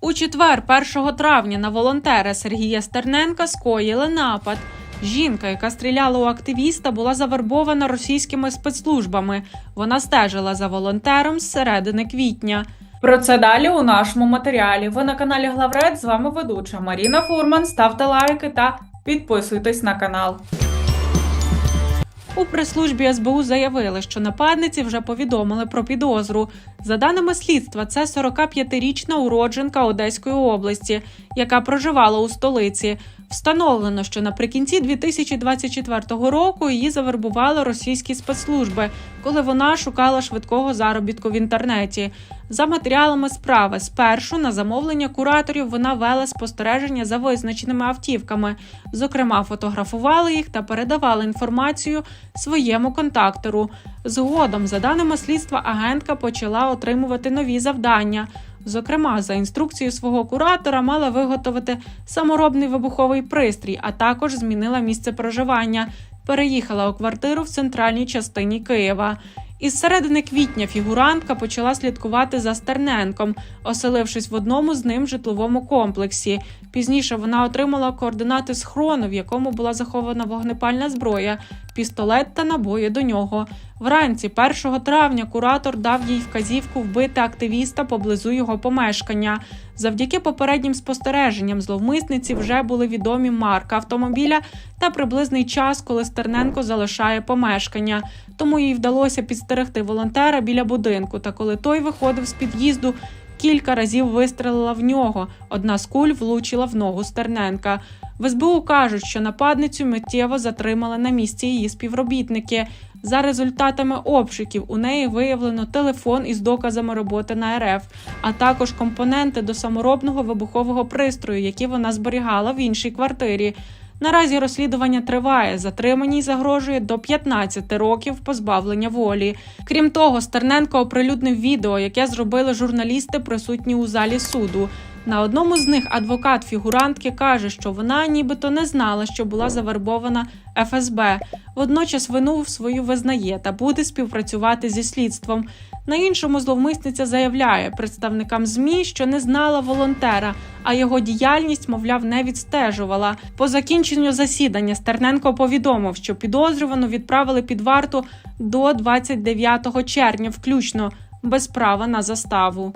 У четвер, 1 травня, на волонтера Сергія Стерненка скоїли напад. Жінка, яка стріляла у активіста, була завербована російськими спецслужбами. Вона стежила за волонтером з середини квітня. Про це далі у нашому матеріалі. Ви на каналі Главред. З вами ведуча Маріна Фурман. Ставте лайки та підписуйтесь на канал. У прес-службі СБУ заявили, що нападниці вже повідомили про підозру. За даними слідства, це 45-річна уродженка Одеської області, яка проживала у столиці. Встановлено, що наприкінці 2024 року її завербували російські спецслужби, коли вона шукала швидкого заробітку в інтернеті. За матеріалами справи, спершу на замовлення кураторів вона вела спостереження за визначеними автівками, зокрема, фотографували їх та передавали інформацію своєму контактору. Згодом, за даними слідства, агентка почала отримувати нові завдання. Зокрема, за інструкцією свого куратора мала виготовити саморобний вибуховий пристрій, а також змінила місце проживання. Переїхала у квартиру в центральній частині Києва. Із середини квітня фігурантка почала слідкувати за Стерненком, оселившись в одному з ним житловому комплексі. Пізніше вона отримала координати схрону, в якому була захована вогнепальна зброя, пістолет та набої до нього. Вранці 1 травня куратор дав їй вказівку вбити активіста поблизу його помешкання. Завдяки попереднім спостереженням зловмисниці вже були відомі марка автомобіля та приблизний час, коли Стерненко залишає помешкання. Тому їй вдалося підстерегти волонтера біля будинку. Та коли той виходив з під'їзду, кілька разів вистрелила в нього. Одна з куль влучила в ногу Стерненка. В СБУ кажуть, що нападницю миттєво затримали на місці її співробітники. За результатами обшуків у неї виявлено телефон із доказами роботи на РФ, а також компоненти до саморобного вибухового пристрою, які вона зберігала в іншій квартирі. Наразі розслідування триває. Затриманій загрожує до 15 років позбавлення волі. Крім того, Стерненко оприлюднив відео, яке зробили журналісти, присутні у залі суду. На одному з них адвокат фігурантки каже, що вона нібито не знала, що була завербована ФСБ. Водночас вину свою визнає та буде співпрацювати зі слідством. На іншому зловмисниця заявляє представникам ЗМІ, що не знала волонтера, а його діяльність, мовляв, не відстежувала. По закінченню засідання Стерненко повідомив, що підозрювану відправили під варту до 29 червня, включно без права на заставу.